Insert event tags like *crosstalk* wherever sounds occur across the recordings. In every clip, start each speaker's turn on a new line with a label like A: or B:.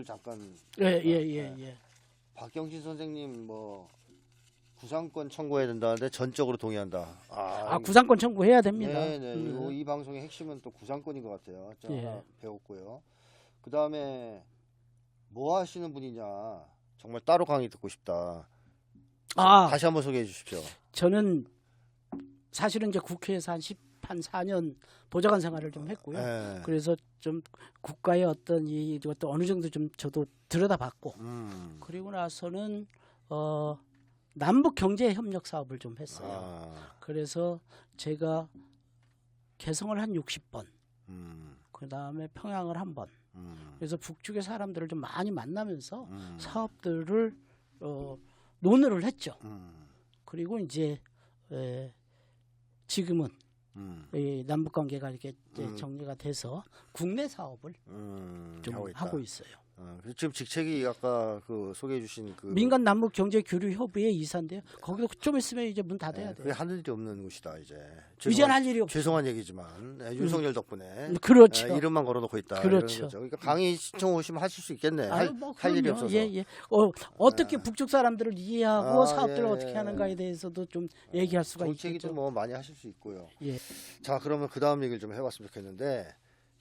A: 댓글을 잠깐
B: 예, 예, 예, 예.
A: 박경진 선생님 뭐 구상권 청구해야 된다는데 전적으로 동의한다.
B: 아, 구상권 청구해야 됩니다.
A: 네 네.
B: 음.
A: 이거 이 방송의 핵심은 또 구상권인 것 같아요. 제가
B: 예.
A: 배웠고요. 그 다음에 뭐 하시는 분이냐. 정말 따로 강의 듣고 싶다.
B: 아,
A: 다시 한번 소개해 주십시오.
B: 저는 사실은 이제 국회에서 한 10, 한 4년 보좌관 생활을 좀 했고요.
A: 예.
B: 그래서 좀 국가의 어떤 이 이것도 어느 정도 좀 저도 들여다봤고
A: 음.
B: 그리고 나서는 어 남북 경제 협력 사업을 좀 했어요.
A: 아.
B: 그래서 제가 개성을 한 60번,
A: 음.
B: 그 다음에 평양을 한 번.
A: 음.
B: 그래서 북쪽의 사람들을 좀 많이 만나면서
A: 음.
B: 사업들을 어, 논의를 했죠.
A: 음.
B: 그리고 이제 에, 지금은
A: 음.
B: 이 남북 관계가 이렇게
A: 음.
B: 정리가 돼서 국내 사업을
A: 음.
B: 좀
A: 하고.
B: 있어요.
A: 어, 그리고 지금 직책이 아까 그 소개해 주신 그
B: 민간 남북 경제 교류 협의회 이사인데요. 거기도 좀 있으면 이제 문 닫아야
A: 네,
B: 돼요.
A: 그게 하는 일이 없는 곳이다 이제.
B: 이제는
A: 죄송한,
B: 할 일이 없.
A: 죄송한 얘기지만 네, 윤석열 덕분에
B: 그렇죠.
A: 네, 이름만 걸어놓고 있다.
B: 그렇죠.
A: 그러니까 강의 신청 오시면 하실 수 있겠네. 할,
B: 아유,
A: 뭐할 일이. 없어서.
B: 예, 예. 어, 어떻게 북쪽 사람들을 이해하고
A: 아,
B: 사업들을
A: 예,
B: 어떻게
A: 예.
B: 하는가에 대해서도 좀 얘기할 수가
A: 정책이도
B: 있겠죠.
A: 뭐 많이 하실 수 있고요.
B: 예.
A: 자 그러면 그 다음 얘기를 좀 해봤으면 좋겠는데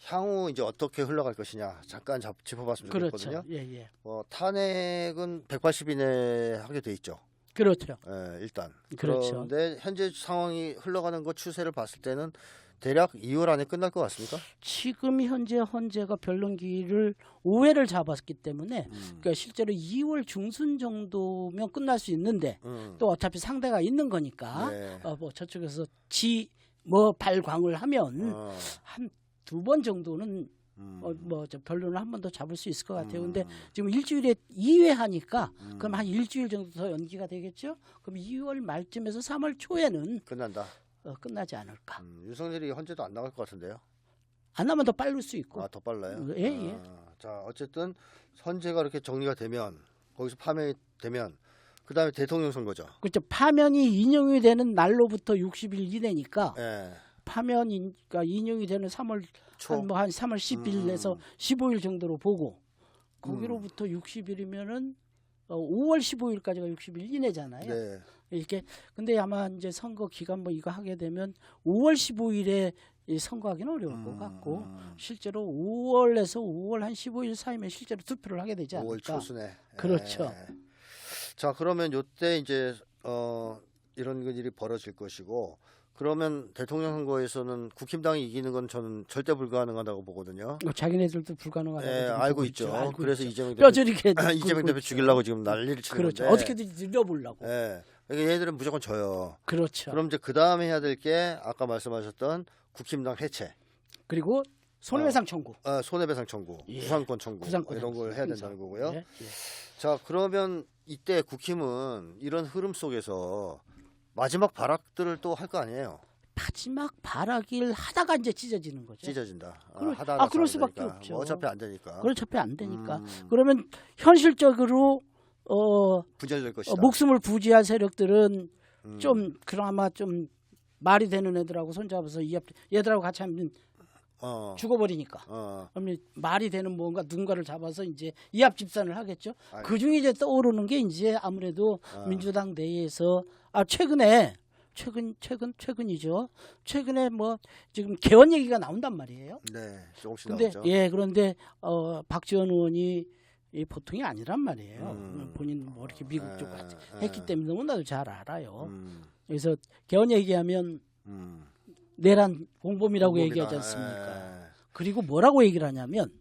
A: 향후 이제 어떻게 흘러갈 것이냐 잠깐 잡, 짚어봤으면
B: 그렇죠.
A: 좋겠거든요.
B: 예, 예.
A: 어, 탄핵은 180일 내에 하게 돼 있죠.
B: 그렇죠.
A: 예, 일단.
B: 그렇죠.
A: 그런데 현재 상황이 흘러가는 것 추세를 봤을 때는 대략 2월 안에 끝날 것 같습니까?
B: 지금 현재 헌재가 변론기를 5회를 잡았기 때문에
A: 음.
B: 그러니까 실제로 2월 중순 정도면 끝날 수 있는데
A: 음.
B: 또 어차피 상대가 있는 거니까
A: 네.
B: 어, 뭐 저쪽에서 지 뭐 발광을 하면
A: 어,
B: 한 두 번 정도는
A: 음.
B: 어, 뭐저 변론을 한 번 더 잡을 수 있을 것 같아요.
A: 음.
B: 근데 지금 일주일에 2회 하니까
A: 음.
B: 그럼 한 일주일 정도 더 연기가 되겠죠? 그럼 2월 말쯤에서 3월 초에는
A: 끝난다.
B: 어, 끝나지 않을까.
A: 음, 윤석열이 헌재도 안 나갈 것 같은데요.
B: 안 하면 더 빠를 수 있고.
A: 아, 더 빨라요.
B: 예, 예.
A: 아, 자, 어쨌든 헌재가 이렇게 정리가 되면 거기서 파면이 되면 그다음에 대통령 선거죠.
B: 그렇죠. 파면이 인용이 되는 날로부터 60일 이내니까
A: 예.
B: 파면이 그러니까 인용이 되는 3월
A: 초.
B: 한뭐 한 3월 10일에서
A: 음.
B: 15일 정도로 보고 거기로부터 60일이면은 어, 5월 15일까지가 60일 이내잖아요.
A: 네.
B: 이렇게 근데 아마 이제 선거 기간 뭐 이거 하게 되면 5월 15일에 이 선거하기는 어려울 것 같고
A: 음,
B: 실제로 5월에서 5월 한 15일 사이면 실제로 투표를 하게 되지
A: 5월
B: 않을까.
A: 초순에.
B: 그렇죠.
A: 예. 자, 그러면 요때 이제 어 이런 일이 벌어질 것이고 그러면 대통령 선거에서는 국힘당이 이기는 건 저는 절대 불가능하다고 보거든요.
B: 어, 자기네들도 불가능하다고
A: 예,
B: 지금
A: 알고
B: 보고
A: 있죠.
B: 알고
A: 그래서
B: 있죠.
A: 이재명 대표
B: 뼈저리게 *laughs*
A: 이재명
B: 굴고
A: 대표
B: 있죠.
A: 죽이려고 지금 난리를 치는
B: 그렇죠. 어떻게든 늘려보려고.
A: 예. 그러니까 얘들은 무조건 져요.
B: 그렇죠.
A: 그럼 이제 그 다음에 해야 될 게 아까 말씀하셨던 국힘당 해체,
B: 그리고 손해배상 청구.
A: 어, 손해배상 청구,
B: 예.
A: 구상권 청구
B: 구상권
A: 이런 걸 해야. 된다는 거고요.
B: 예, 예.
A: 자 그러면 이때 국힘은 이런 흐름 속에서 마지막 발악들을 또 할 거 아니에요.
B: 마지막 발악을 하다가 이제 찢어지는 거죠.
A: 찢어진다. 아,
B: 그럴-
A: 하다가
B: 아, 그럴
A: 잘
B: 수밖에
A: 되니까.
B: 없죠.
A: 뭐 어차피 안 되니까.
B: 그걸 어차피 안 되니까.
A: 음,
B: 그러면 현실적으로 어,
A: 분열될
B: 어,
A: 것이다.
B: 목숨을 부지한 세력들은
A: 음,
B: 좀 그나마 좀 말이 되는 애들하고 손잡아서 이 얘들하고 같이 하면
A: 어,
B: 죽어버리니까.
A: 어,
B: 그러면 말이 되는 뭔가 누군가를 잡아서 이제 이합 집산을 하겠죠.
A: 아이.
B: 그 중에 이제 떠오르는 게 이제 아무래도
A: 아.
B: 민주당 내에서 아 최근에 최근 최근 최근이죠. 최근에 뭐 지금 개헌 얘기가 나온단 말이에요.
A: 네, 조금씩
B: 근데
A: 나오죠.
B: 예 그런데 어 박지원 의원이 이 보통이 아니란 말이에요.
A: 음.
B: 본인 뭐 이렇게 미국 쪽
A: 에,
B: 같이
A: 에,
B: 했기 때문에 너무나도 잘 알아요.
A: 음,
B: 그래서 개헌 얘기하면
A: 음.
B: 내란 공범이라고
A: 공범이다.
B: 얘기하지 않습니까?
A: 에,
B: 그리고 뭐라고 얘기를 하냐면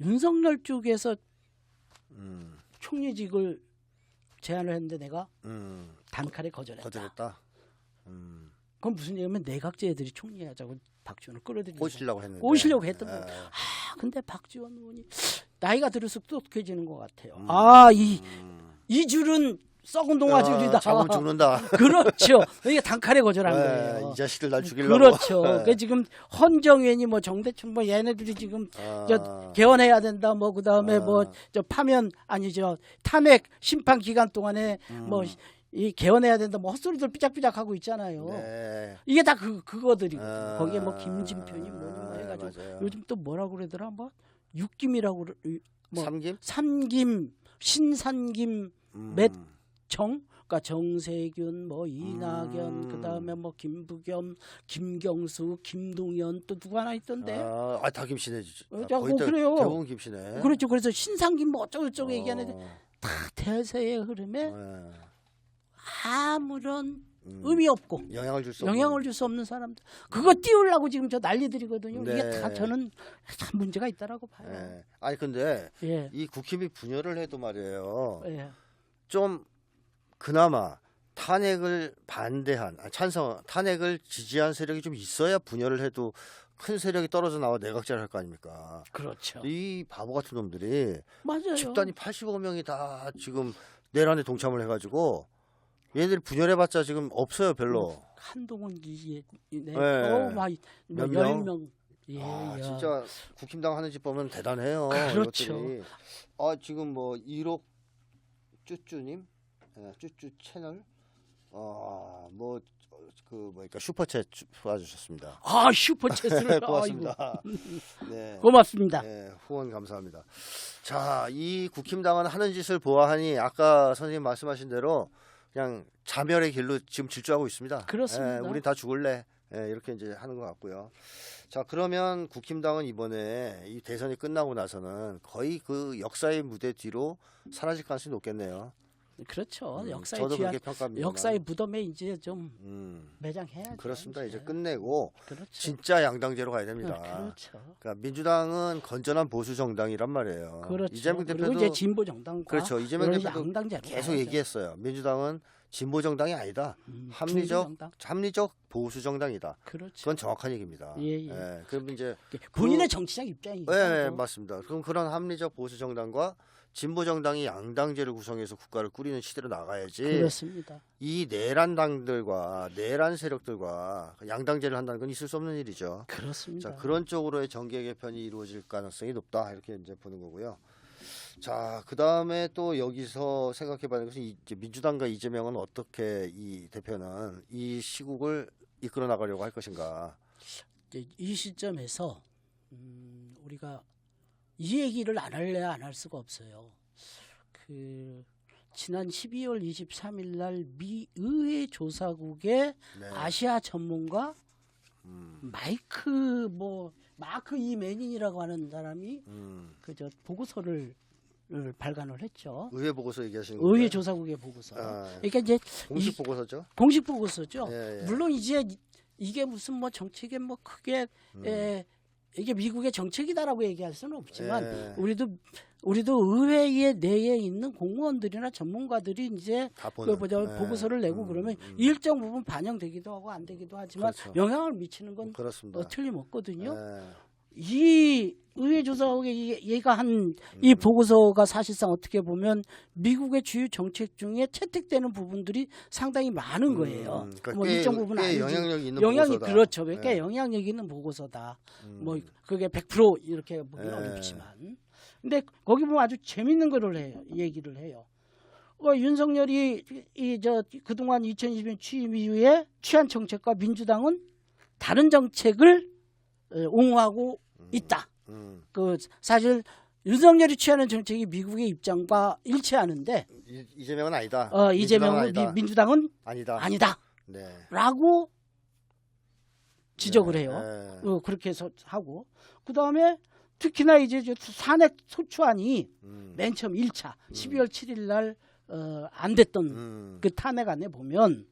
B: 윤석열 쪽에서
A: 음,
B: 총리직을 제안을 했는데 내가
A: 음,
B: 단칼에 거절했다.
A: 거절했다. 음,
B: 그건 무슨 얘기냐면 내각제 애들이 총리하자고 박지원을 끌어들이고
A: 꼬시려고 했는데.
B: 꼬시려고 했던
A: 에,
B: 거예요. 아, 근데 박지원 의원이 나이가 들을수록 똑똑해지는 것 같아요.
A: 음.
B: 아, 이,
A: 음.
B: 이 줄은 썩은 동아줄이다.
A: 어, 잡으면 죽는다. *laughs*
B: 그렇죠. 이게 단칼에 거절한
A: 에,
B: 거예요.
A: 이 자식들 날 죽이려고.
B: 그렇죠.
A: 에.
B: 그 지금 헌정위원이 뭐 정대춘 뭐 얘네들이 지금
A: 아,
B: 저 개헌해야 된다. 뭐 그다음에
A: 아.
B: 뭐저 파면 아니죠. 탄핵 심판 기간 동안에
A: 음.
B: 뭐이 개헌해야 된다 뭐 헛소리들 삐작삐작 하고 있잖아요.
A: 네.
B: 이게 다 그 그거들이고
A: 아,
B: 거기에 뭐 김진표니 뭐니 뭐
A: 네,
B: 해가지고
A: 맞아요.
B: 요즘 또 뭐라고 그러더라 뭐 육김이라고 그러- 뭐
A: 삼김
B: 삼김 신산김
A: 음.
B: 맷 정 그러니까 정세균 뭐 이낙연
A: 음.
B: 그다음에 뭐 김부겸 김경수 김동연 또 누구 하나 있던데
A: 아, 아, 다 김씨네.
B: 어,
A: 아,
B: 자,
A: 거의
B: 어,
A: 다
B: 그래요.
A: 대부분 김씨네.
B: 그렇죠 그래서 신상김 뭐 어쩌고 저쩌고
A: 어,
B: 얘기하는데 다 대세의 흐름에
A: 네.
B: 아무런
A: 음.
B: 의미 없고
A: 영향을 줄 수
B: 영향을 줄 수 없는 사람들 그거 띄우려고 지금 저 난리들이거든요 이게
A: 네.
B: 다 저는 참 문제가 있다라고 봐요
A: 네. 아니 근데
B: 예.
A: 이 국힘이 분열을 해도 말이에요.
B: 예.
A: 좀 그나마 탄핵을 반대한 아, 찬성 탄핵을 지지한 세력이 좀 있어야 분열을 해도 큰 세력이 떨어져 나와 내각제를 할 거 아닙니까?
B: 그렇죠
A: 이 바보 같은 놈들이
B: 맞아요
A: 집단이 85명이 다 지금 내란에 동참을 해가지고 얘네들이 분열해봤자 지금 없어요 별로.
B: 한동훈 기네
A: 네.
B: 어우 막몇열
A: 명?
B: 명 예,
A: 아
B: 야.
A: 진짜 국힘당 하는 짓 보면 대단해요.
B: 그렇죠.
A: 이것들이. 아 지금 뭐 1억 쭈쭈님, 예, 쭈쭈 채널, 아뭐그 뭐니까 슈퍼챗 주- 도와주셨습니다.
B: 아 슈퍼챗을 *laughs* 아이고
A: 고맙습니다. 네.
B: 고맙습니다
A: 네, 후원 감사합니다. 자, 이 국힘당은 하는 짓을 보아하니 아까 선생님 말씀하신 대로 그냥 자멸의 길로 지금 질주하고 있습니다.
B: 그렇습니다.
A: 예, 우린 다 죽을래. 예, 이렇게 이제 하는 것 같고요. 자, 그러면 국힘당은 이번에 이 대선이 끝나고 나서는 거의 그 역사의 무대 뒤로 사라질 가능성이 높겠네요.
B: 그렇죠
A: 음,
B: 역사의
A: 저도 그렇게 평가합니다.
B: 역사의 무덤에 이제 좀
A: 음,
B: 매장해야죠
A: 그렇습니다. 이제 끝내고
B: 그렇죠
A: 진짜 양당제로 가야 됩니다.
B: 아, 그렇죠
A: 그러니까 민주당은 건전한 보수 정당이란 말이에요.
B: 그렇죠
A: 이재명
B: 그리고
A: 대표도
B: 이제 진보 정당과
A: 그렇죠. 이재명 대표도
B: 양당제로
A: 계속
B: 가야죠.
A: 얘기했어요. 민주당은 진보 정당이 아니다.
B: 음,
A: 합리적
B: 중도정당.
A: 합리적 보수 정당이다.
B: 그렇죠
A: 그건 정확한 얘기입니다.
B: 예, 예.
A: 그럼 이제
B: 본인의
A: 그-
B: 정치적 입장이
A: 예, 예, 맞습니다. 그럼 그런 합리적 보수 정당과 진보 정당이 양당제를 구성해서 국가를 꾸리는 시대로 나가야지.
B: 그렇습니다
A: 이 내란 당들과 내란 세력들과 양당제를 한다는 건 있을 수 없는 일이죠.
B: 그렇습니다
A: 자 그런 쪽으로의 정계 개편이 이루어질 가능성이 높다 이렇게 이제 보는 거고요. 자 그 다음에 또 여기서 생각해봐야 되는 것은 이제 민주당과 이재명은 어떻게 이 대표는 이 시국을 이끌어 나가려고 할 것인가.
B: 이 시점에서 음, 우리가 이 얘기를 안 할래 안할 수가 없어요. 그 지난 12월 23일 날 미 의회 조사국의
A: 네.
B: 아시아 전문가
A: 음,
B: 마이크 뭐 마크 이 매닌이라고 하는 사람이
A: 음.
B: 그저 보고서를 을 발간을 했죠.
A: 의회 보고서 얘기하시는 거예요?
B: 의회 조사국의 보고서.
A: 아,
B: 그러니까 이제
A: 공식
B: 이-
A: 보고서죠.
B: 공식 보고서죠.
A: 예, 예.
B: 물론 이제 이- 이게 무슨 뭐 정책에 뭐 크게
A: 음.
B: 에, 이게 미국의 정책이다라고 얘기할 수는 없지만
A: 예.
B: 우리도 우리도 의회의 내에 있는 공무원들이나 전문가들이 이제
A: 다
B: 그. 뭐죠
A: 예.
B: 보고서를 내고
A: 음,
B: 그러면
A: 음.
B: 일정 부분 반영되기도 하고 안 되기도 하지만
A: 그렇죠.
B: 영향을 미치는 건. 어, 틀림없거든요.
A: 예.
B: 이 의회 조사국이 얘가 한이
A: 음.
B: 보고서가 사실상 어떻게 보면 미국의 주요 정책 중에 채택되는 부분들이 상당히 많은 거예요.
A: 음, 그러니까
B: 뭐
A: 꽤-
B: 일정 부분
A: 꽤
B: 아니지.
A: 영향력이 있는
B: 영향이
A: 보고서다.
B: 그렇죠. 꽤
A: 예.
B: 영향력 있는 보고서다.
A: 음.
B: 뭐 그게 100% 이렇게 보기
A: 예.
B: 어렵지만. 근데 거기 보면 아주 재밌는 거를 해요. 얘기를 해요. 어, 윤석열이 이 저 그동안 2020년 취임 이후에 취한 정책과 민주당은 다른 정책을 어, 옹호하고 있다.
A: 음.
B: 그 사실 윤석열이 취하는 정책이 미국의 입장과 일치하는데
A: 이- 이재명은 아니다.
B: 어,
A: 민주당은
B: 이재명은
A: 아니다.
B: 미, 민주당은
A: 아니다.
B: 아니다라고
A: 네.
B: 지적을 해요.
A: 네.
B: 어, 그렇게 해서 하고 그 다음에 특히나 이제 저 산핵 소추안이
A: 음.
B: 맨 처음 1차 12월 7일 날 어, 안 됐던
A: 음.
B: 그 탄핵안에 보면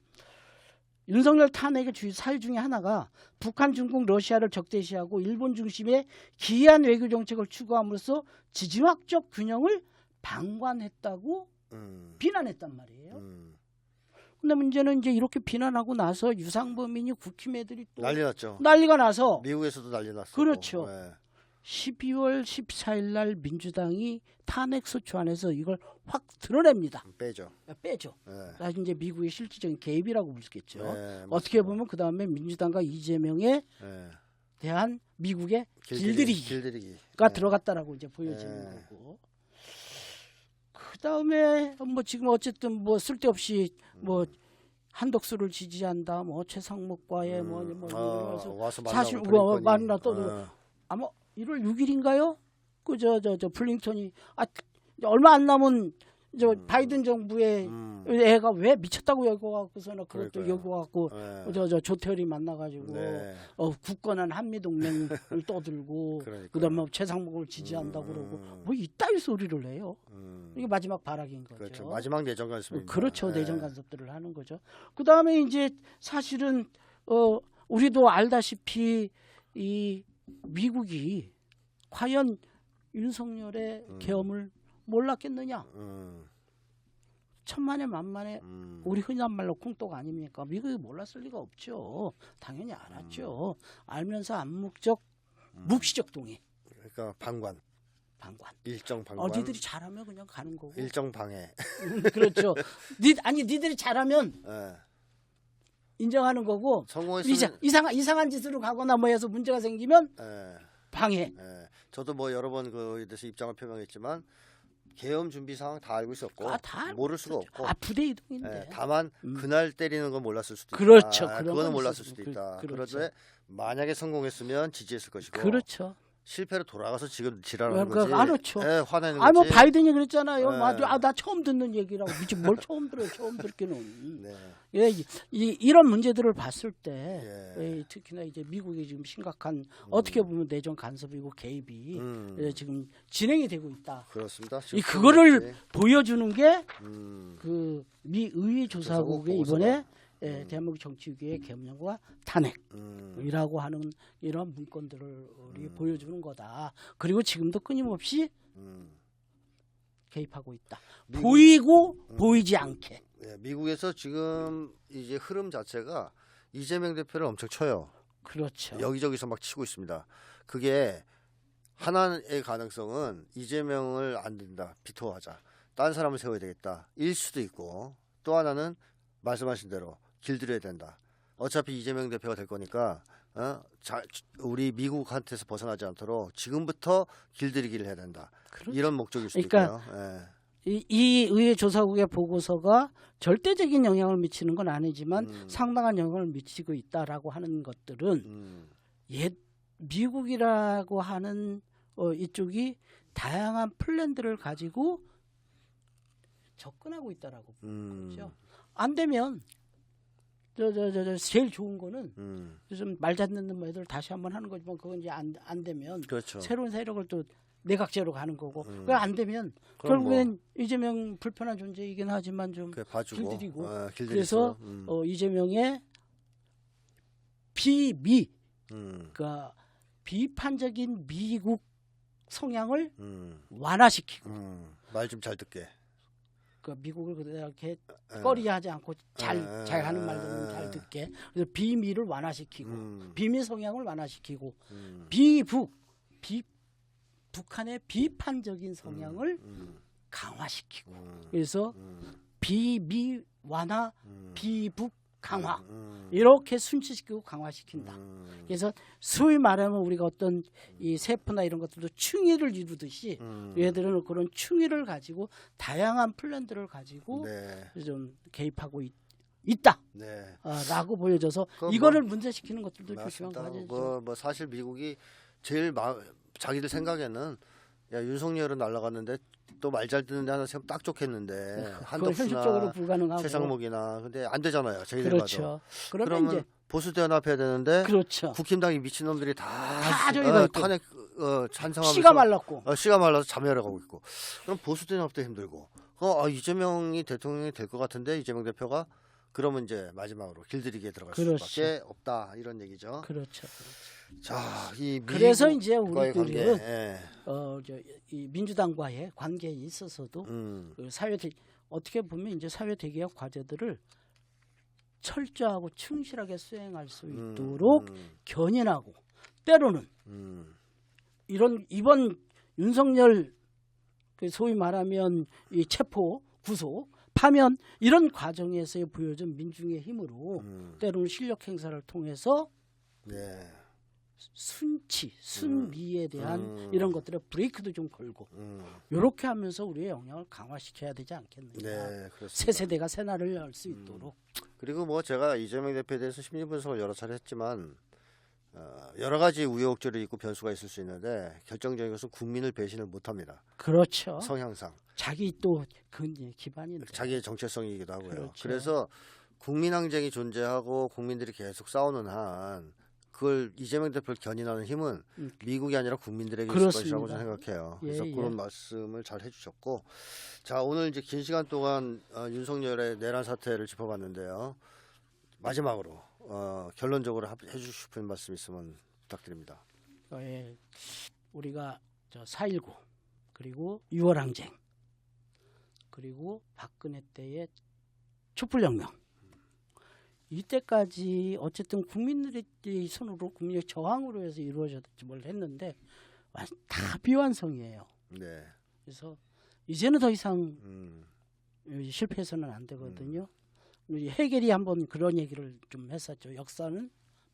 B: 윤석열 탄핵의 주요 사유 중에 하나가 북한, 중국, 러시아를 적대시하고 일본 중심의 기이한 외교 정책을 추구함으로써 지정학적 균형을 방관했다고
A: 음.
B: 비난했단 말이에요.
A: 음.
B: 근데 문제는 이제 이렇게 비난하고 나서 유상범이니 국힘 애들이 또
A: 난리 났죠.
B: 난리가 나서
A: 미국에서도 난리 났어.
B: 그렇죠.
A: 네.
B: 12월 14일 날 민주당이 탄핵 소추안에서 이걸 확 드러냅니다.
A: 빼죠.
B: 빼죠.
A: 네.
B: 사실 이제 미국의 실질적인 개입이라고 볼 수 있겠죠.
A: 네,
B: 어떻게. 보면 그 다음에 민주당과 이재명에
A: 네.
B: 대한 미국의
A: 길들이기.
B: 길들이기가
A: 길들이기. 네.
B: 들어갔다라고 이제 보여지는
A: 네.
B: 거고. 그 그다음에 뭐 지금 어쨌든 뭐 쓸데없이 뭐 한덕수를 지지한다 뭐 최상목과의 뭐, 뭐
A: 어,
B: 이러면서 사실. 뭐 만나 또
A: 어,
B: 아마 1월 6일인가요? 그 저 저저 블링턴이 아 얼마 안 남은 저 바이든 정부의
A: 음,
B: 애가 왜 미쳤다고 여겨갖고서는 그것도
A: 그러니까요.
B: 여겨갖고
A: 네.
B: 저저 조태열이 만나가지고
A: 네.
B: 어 굳건한 한미 동맹을 *laughs* 떠들고
A: 그러니까요.
B: 그다음에 최상목을 지지한다 고
A: 음,
B: 그러고
A: 음.
B: 뭐 이따위 소리를 해요.
A: 음,
B: 이게 마지막 발악인 거죠.
A: 그렇죠. 마지막 내정 간섭입니다.
B: 그렇죠.
A: 네.
B: 내정 간섭들을 하는 거죠. 그 다음에 이제 사실은 어 우리도 알다시피 이 미국이 과연 윤석열의
A: 음.
B: 계엄을 몰랐겠느냐?
A: 음,
B: 천만에 만만에
A: 음,
B: 우리 흔히 한 말로 콩떡 아닙니까? 미국이 몰랐을 리가 없죠. 당연히 알았죠. 알면서 암묵적
A: 음.
B: 묵시적 동의
A: 그러니까 방관,
B: 방관.
A: 일정 방관,
B: 어, 니들이 잘하면 그냥 가는 거고.
A: 일정 방해.
B: 그렇죠. *laughs* 니 아니 니들이 잘하면
A: 예.
B: 인정하는 거고
A: 성공했으면
B: 이상 이상한 이상한 짓으로 가거나 뭐 해서 문제가 생기면
A: 예,
B: 방해.
A: 예. 저도 뭐 여러 번 그에 대해서 입장을 표명했지만 계엄 준비 상황 다 알고 있었고
B: 아, 다 알고
A: 모를 수가 없고
B: 아 부대 이동인데.
A: 예, 다만
B: 음.
A: 그날 때리는 건 몰랐을 수도 있다.
B: 그렇죠.
A: 아,
B: 그런
A: 그거는
B: 건
A: 몰랐을
B: 있었-
A: 수도
B: 그-
A: 있다.
B: 그렇죠.
A: 그런데 만약에 성공했으면 지지했을 것이고
B: 그렇죠.
A: 실패로 돌아가서 지금 지랄하는
B: 그러니까
A: 거지.
B: 알았죠.
A: 예, 화내는
B: 아뭐
A: 거지.
B: 바이든이 그랬잖아요.
A: 네.
B: 뭐 아나 처음 듣는 얘기라고 미치 뭘 처음 들어요. 처음 듣기는.
A: 네.
B: 예, 이, 이- 이런 문제들을 봤을 때
A: 예.
B: 예, 특히나 이제 미국이 지금 심각한 어떻게 보면 내정 간섭이고 개입이
A: 음.
B: 예, 지금 진행이 되고 있다.
A: 그렇습니다.
B: 이 그거를. 보여주는 게
A: 음,
B: 그미 의회 조사국의
A: 조사국
B: 이번에 예, 대한민국 정치위기의 개명과 탄핵이라고
A: 음,
B: 하는 이런 문건들을 우리 보여주는 거다. 그리고 지금도 끊임없이
A: 음.
B: 개입하고 있다.
A: 미국-
B: 보이고 보이지 않게.
A: 예, 미국에서 지금 이제 흐름 자체가 이재명 대표를 엄청 쳐요.
B: 그렇죠.
A: 여기저기서 막 치고 있습니다. 그게 하나의 가능성은 이재명을 안 된다, 비토하자, 딴 사람을 세워야 되겠다. 일 수도 있고 또 하나는 말씀하신 대로 길들여야 된다. 어차피 이재명 대표가 될 거니까 어? 자, 우리 미국한테서 벗어나지 않도록 지금부터 길들이기를 해야 된다.
B: 그렇죠.
A: 이런 목적일 수도
B: 그러니까
A: 있고요. 예.
B: 이, 이 의회 조사국의 보고서가 절대적인 영향을 미치는 건 아니지만
A: 음.
B: 상당한 영향을 미치고 있다라고 하는 것들은
A: 음,
B: 옛 미국이라고 하는 어, 이쪽이 다양한 플랜들을 가지고 접근하고 있다라고
A: 음,
B: 그렇죠. 안 되면 저저 저 저 제일 좋은 거는
A: 음,
B: 요즘 말 잘 듣는 애들 다시 한번 하는 거지만 그건 이제 안 안 되면
A: 그렇죠.
B: 새로운 세력을 또 내각제로 가는 거고.
A: 음.
B: 그거 안 되면
A: 그럼 뭐
B: 결국엔 이재명 불편한 존재이긴 하지만 좀 길들이고.
A: 어, 길들여서,
B: 그래서
A: 음,
B: 어, 이재명의 비미.
A: 음,
B: 그러니까 비판적인 미국 성향을
A: 음,
B: 완화시키고.
A: 음, 말좀 잘 듣게.
B: 그 미국을 그렇게
A: 예.
B: 꺼리하지 않고 잘
A: 에,
B: 잘 하는
A: 에,
B: 말들은
A: 에.
B: 잘 듣게. 그래서 비미를 완화시키고
A: 음,
B: 비미 성향을 완화시키고
A: 음,
B: 비북 비 북한의 비판적인 성향을
A: 음,
B: 강화시키고.
A: 음,
B: 그래서
A: 음,
B: 비미 완화
A: 음,
B: 비북 강화
A: 음,
B: 이렇게 순치시키고 강화시킨다.
A: 음,
B: 그래서 소위 말하면 우리가 어떤 이 세포나 이런 것들도 충의를 이루듯이
A: 음,
B: 얘들은 그런 충의를 가지고 다양한 플랜들을 가지고
A: 네,
B: 좀 개입하고 있, 있다.
A: 네.
B: 어, 라고 보여져서
A: 그건
B: 이거를 문제시키는 것들도
A: 맞습니다.
B: 거죠.
A: 뭐, 뭐 사실 미국이 제일 마, 자기들 생각에는 야 윤석열은 날라갔는데 또 말 잘 듣는데 하나 세우면 딱 좋겠는데
B: 네,
A: 한덕수나 최상목이나 근데 안 되잖아요. 저희들
B: 그렇죠.
A: 봐도.
B: 그러면 이제
A: 보수 대연합해야 되는데
B: 그렇죠.
A: 국힘당이 미친 놈들이 다,
B: 다 저기가
A: 어. 탄핵 어, 찬성하면서
B: 씨가 말랐고
A: 어, 씨가 말라서 자멸해 가고 있고 그럼 보수 대연합도 힘들고 어, 아, 이재명이 대통령이 될 것 같은데 이재명 대표가 그러면 이제 마지막으로 길들이기에 들어갈
B: 그렇죠.
A: 수밖에 없다 이런 얘기죠.
B: 그렇죠.
A: 자, 이
B: 그래서 이제 우리들은
A: 예.
B: 어 저 이 민주당과의 관계에 있어서도
A: 음,
B: 그 사회 대, 어떻게 보면 이제 사회 대개혁 과제들을 철저하고 충실하게 수행할 수
A: 음,
B: 있도록
A: 음,
B: 견인하고 때로는
A: 음,
B: 이런 이번 윤석열 그 소위 말하면 이 체포 구속 파면 이런 과정에서 보여준 민중의 힘으로
A: 음,
B: 때로는 실력 행사를 통해서
A: 네,
B: 순치, 순미에 대한
A: 음.
B: 이런 것들에 브레이크도 좀 걸고
A: 음,
B: 이렇게 하면서 우리의 영향을 강화시켜야 되지 않겠느냐.
A: 네, 그렇습니다.
B: 새 세대가 새 날을 열 수 있도록.
A: 그리고 뭐 제가 이재명 대표에 대해서 심리 분석을 여러 차례 했지만 어, 여러 가지 우여곡절이 있고 변수가 있을 수 있는데 결정적인 것은 국민을 배신을 못합니다.
B: 그렇죠.
A: 성향상
B: 자기 또근 기반인데.
A: 자기의 정체성이기도 하고요.
B: 그렇죠.
A: 그래서 국민 항쟁이 존재하고 국민들이 계속 싸우는 한 그걸 이재명 대표를 견인하는 힘은
B: 음.
A: 미국이 아니라 국민들에게 있을
B: 그렇습니다.
A: 것이라고 저는 생각해요.
B: 예,
A: 그래서
B: 예.
A: 그런 말씀을 잘 해주셨고, 자 오늘 이제 긴 시간 동안 어, 윤석열의 내란 사태를 짚어봤는데요. 마지막으로 어, 결론적으로 합- 해주고 싶은 말씀 있으면 부탁드립니다.
B: 어, 예. 우리가 저4.19 그리고 6월 항쟁 그리고 박근혜 때의 촛불혁명 이때까지 어쨌든 국민들의 손으로 국민의 저항으로 해서 이루어졌지 뭘 했는데 완- 다 비완성이에요.
A: 네.
B: 그래서 이제는 더 이상
A: 음,
B: 실패해서는 안 되거든요. 우리 해결이 한번 그런 얘기를 좀 했었죠. 역사는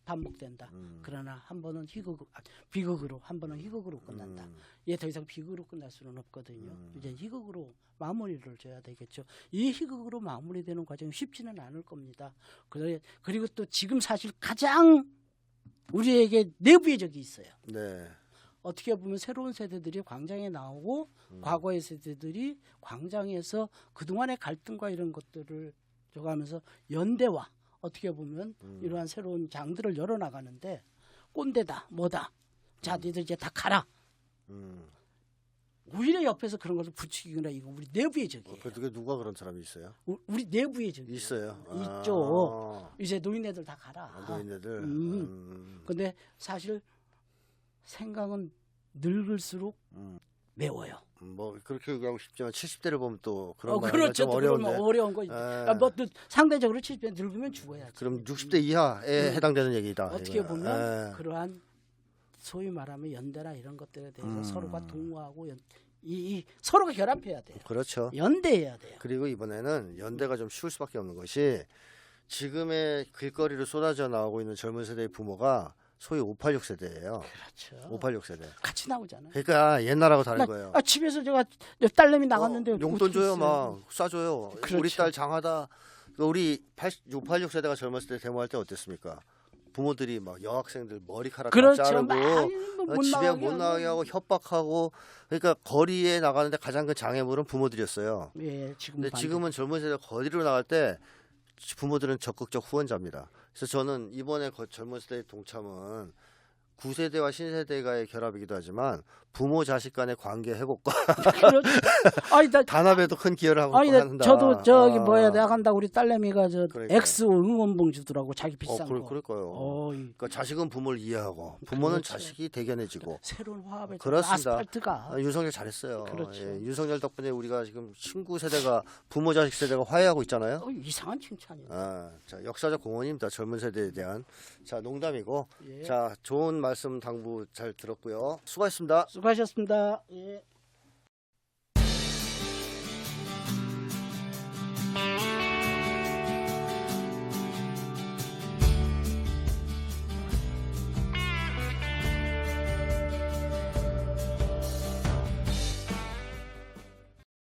B: 반복된다.
A: 음,
B: 그러나 한 번은 희극, 아, 비극으로 한 번은 희극으로 끝난다.
A: 음,
B: 얘 더 이상 비극으로 끝날 수는 없거든요.
A: 음.
B: 이제 희극으로 마무리를 줘야 되겠죠. 이 희극으로 마무리되는 과정이 쉽지는 않을 겁니다. 그래, 그리고 또 지금 사실 가장 우리에게 내부의 적이 있어요.
A: 네.
B: 어떻게 보면 새로운 세대들이 광장에 나오고
A: 음.
B: 과거의 세대들이 광장에서 그동안의 갈등과 이런 것들을 저가면서 연대와 어떻게 보면
A: 음.
B: 이러한 새로운 장들을 열어나가는데 꼰대다 뭐다 자 니들 이제 다 가라
A: 음.
B: 오히려 옆에서 그런 것을 부추기거나 이거 우리 내부의
A: 어,
B: 적이에요
A: 그게 누가 그런 사람이 있어요?
B: 우- 우리 내부의 적이
A: 있어요.
B: 있죠.
A: 아,
B: 이제 노인네들 다 가라
A: 아, 노인네들.
B: 음.
A: 음.
B: 근데 사실 생각은 늙을수록
A: 음.
B: 매워요
A: 뭐 그렇게 얘기하고 싶지만 70대를 보면 또 그런
B: 어,
A: 말
B: 그렇죠 좀또
A: 어려운데.
B: 어려운 거 있죠
A: 예.
B: 뭐또 상대적으로 70대 늙으면 죽어야지
A: 그럼 60대 이하에
B: 음.
A: 해당되는 얘기다.
B: 어떻게
A: 이거야.
B: 보면
A: 예.
B: 그러한 소위 말하면 연대나 이런 것들에 대해서
A: 음.
B: 서로가 동무하고 연, 이, 이 서로가 결합해야 돼요.
A: 그렇죠.
B: 연대해야 돼요.
A: 그리고 이번에는 연대가 좀 쉬울 수밖에 없는 것이 지금의 길거리로 쏟아져 나오고 있는 젊은 세대의 부모가 소위 586 세대예요.
B: 그렇죠.
A: 586 세대.
B: 같이 나오잖아요.
A: 그러니까 옛날하고 다른
B: 나-
A: 거예요.
B: 아, 집에서 제가 딸내미 나갔는데
A: 어, 용돈 줘요? 막 쏴줘요.
B: 그렇죠.
A: 우리 딸 장하다. 그 우리 80, 586 세대가 젊었을 때 데모할 때 어땠습니까? 부모들이 막 여학생들 머리카락 다
B: 그렇죠.
A: 자르고
B: 막
A: 어,
B: 못
A: 집에 못 나가게 하고 협박하고 그러니까 거리에 나가는데 가장 큰 장애물은 부모들이었어요.
B: 예, 지금
A: 근데
B: 반대.
A: 지금은 젊은 세대가 거리로 나갈 때 부모들은 적극적 후원자입니다. 그래서 저는 이번에 거- 젊은 세대의 동참은 구세대와 신세대가의 결합이기도 하지만 부모 자식 간의 관계 회복과 *laughs*
B: 그렇죠. 아니 나
A: 단합에도 큰 기여를 하고
B: 아니 나
A: 한다.
B: 저도 저기
A: 아.
B: 뭐야 나간다 우리 딸내미가 저
A: 그러니까요.
B: 엑스 응원봉 주더라고 자기
A: 어,
B: 비싼
A: 그럴,
B: 거.
A: 그럴 거예요.
B: 어, 이
A: 그러니까 자식은 부모를 이해하고 부모는
B: 그렇죠.
A: 자식이 대견해지고
B: 새로운 화합의
A: 그렇습니다.
B: 아스팔트가
A: 아, 윤석열 잘했어요.
B: 그렇죠.
A: 예, 윤석열 덕분에 우리가 지금 친구 세대가 부모 자식 세대가 화해하고 있잖아요.
B: 어, 이상한 칭찬이에요.
A: 아, 자 역사적 공헌입니다. 젊은 세대에 대한 자 농담이고
B: 예.
A: 자 좋은 말씀 당부 잘 들었고요. 수고하셨습니다.
B: 수고하셨습니다. 예.